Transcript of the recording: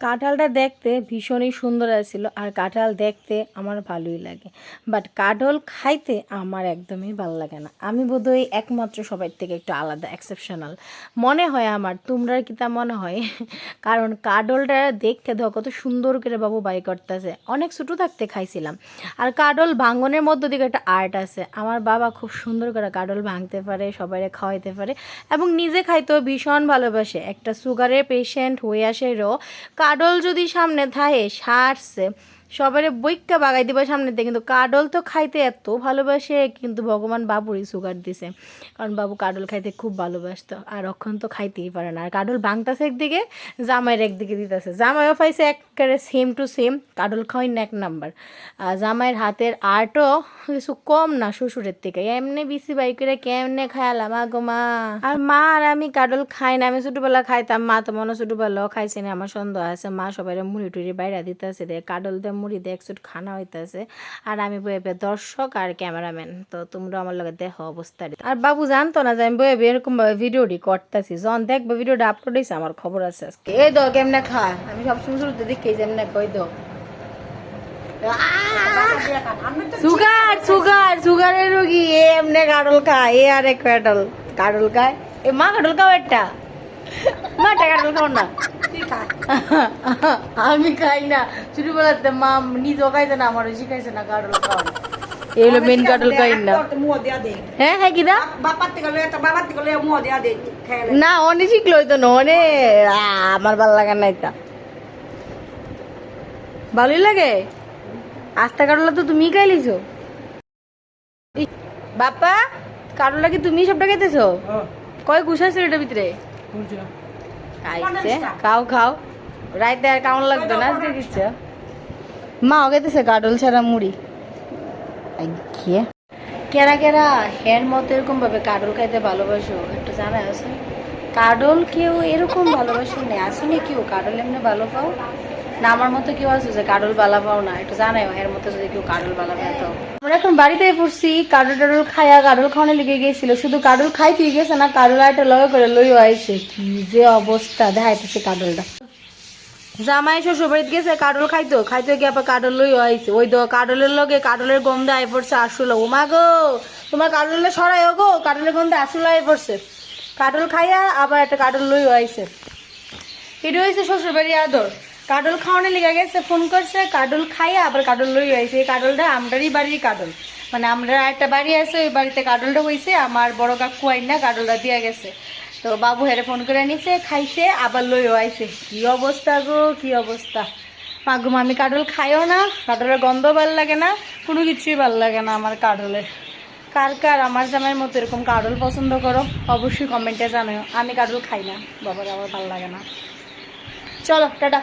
কাঁঠালটা দেখতে ভীষণই সুন্দর আছিল আর কাঁঠাল দেখতে আমার ভালোই লাগে। বাট কাঁঠাল খাইতে আমার একদমই ভালো লাগে না। আমি বোধহয় একমাত্র সবার থেকে একটু আলাদা এক্সেপশনাল মনে হয় আমার তোমরা কি তা মনে হয়? কারণ কাডলটা দেখতে দেখো কত সুন্দর করে বাবু বাই করতেছে। অনেক ছোটো থাকতে খাইছিলাম। আর কাডল ভাঙনের মধ্য দিকে একটা আর্ট আছে। আমার বাবা খুব সুন্দর করে কাডল ভাঙতে পারে সবাই খাওয়াইতে পারে এবং নিজে খাইতেও ভীষণ ভালোবাসে। একটা সুগারের পেশেন্ট হয়ে আসে রো কাডল যদি সামনে থাকে সারছে। সবারে বইক্কা বাগাই দিবা সামনে দিয়ে কিন্তু কাডল তো খাইতে এত ভালোবাসে, কিন্তু ভগবান বাবুরই সুগার দিছে। কারণ বাবু কাডল খাইতে খুব ভালোবাসতো, আর অক্ষণ তো খাইতেই পারে না। আর কাডল ভাঙতাছে একদিকে, জামাইয়ের একদিকে দিতেছে। জামাইও পাইছে একেবারে সেম টু সেম কাডল খাওয়াই এক নাম্বার। আর জামাইয়ের হাতের আর্টও কিছু কম না শ্বশুরের থেকে। এমনি বিসি বাই করে কেমনে খায়ালাম আগো মা। আর মা আর আমি কাডল খাই না, আমি ছোটবেলা খাইতাম, মা তো মনে ছোটবেলাও খাইছে না, আমার সন্দেহ আছে। মা সবাই মুড়ি টুড়ি বাইরে দিতেছে কাডল দিয়ে মুড়ি দিয়ে একচুট খানা হইতেছে। আর আমি বয়ে দর্শক আর ক্যামেরাম্যান, তো তোমরা আমার লগে দেখো অবস্থা আর বাবু জানতো না যে আমি বয়ে এরকম ভাবে ভিডিওটি করতেছি। যখন দেখব ভিডিওটা আপলোড হয়েছে আমার খবর আছে আজকে। এই দো, কেমনে খা? আমি সব শুরু শুরুতে দেখি যেমনে কই দো। সুগার সুগার, সুগারের রোগী এমনে কাডল খায়, এ আর এক কাডল কাডল খায়। এ মা কাডল খাও একটা। মাটা কাডল খাও না। আমি খাই না। ছোটবেলাতে মা নিজেও খাইছে না আমারও শিখাইছে না খাওয়া এই হলো মেন খাই না হ্যাঁ হ্যাঁ কি দা? বাবার থেকে লয়ে তো বাবার থেকে লয়ে মুয়া দিয়া দে না। অনে শিখলো তো না অনে আমার ভালো লাগে না এটা ভালোই লাগে? আস্তা কাটলা তো তুমি খাইলিছো বাপ্পা কাটলা কি তুমি সবটা খাইতেছো? কয় গুছ এটা ভিতরে? খাইছে। খাও খাও। রাইতে আর কেমন লাগতো না আজকে কিচ্ছু মা খাইতেছে গাডল ছাড়া মুড়ি। খেয়ে কেরা কেরা? হের মতো এরকম ভাবে কাডল খাইতে ভালোবাসো, একটু জানা আছে কাডল কেউ এরকম ভালোবাসো নেই। আসলে কেউ কাডল এমনি ভালো পাও? না, আমার মতো কেউ আছে যে কাডল বালা পাও না। একটু জানাই এর মতো যদি কেউ কাডল বালা পাও আমরা এখন বাড়িতে পড়ছি কাডল টাডল খায়া কাডল খাওয়ানো লেগে গেছিল। শুধু কাডল খাইতে গেছে না, কাডল একটা লগে করে লইও আইছে। কি যে অবস্থা, দেখাইতেছে কাডলটা। জামাই শ্বশুর গেছে, কাডল খাইতো। খাইতো গিয়ে আবার কাডল লই আইছে। ওই তো কাডলের লগে কাডলের গন্ধে আই পড়ছে আসলে ও মা গো, তোমার কাডলে সরাই গো, কাডলের গন্ধে আসলে আই পড়ছে। কাডল খাইয়া আবার একটা কাডল লই আইছে। এটা হয়েছে শ্বশুর বাড়ি আদর। কাডল খাওয়ানো লেগে গেছে, ফোন করছে কাডল খাইয়া আবার কাডল লই আইছে। এই কাডলটা আমরারই বাড়ির কাডল মানে আমরা একটা বাড়ি আছে, ওই বাড়িতে কাডলটা হইছে, আমার বড় কাকু না কাডলটা দিয়া গেছে। তো বাবু হেরে ফোন করে নিছে, খাইছে, আবার লইও আইছে। কি অবস্থা গো, কি অবস্থা? মাগু আমি কাডল খাইও না কাডলের গন্ধ ভালো লাগে না, কোনো কিছুই ভালো লাগে না আমার কাডলের কার কার আমার জামাইয়ের মতো এরকম কাডল পছন্দ করো, অবশ্যই কমেন্টে জানাও। আমি কাডল খাই না। বাবার আমার ভালো লাগে না। চলো, টাটা।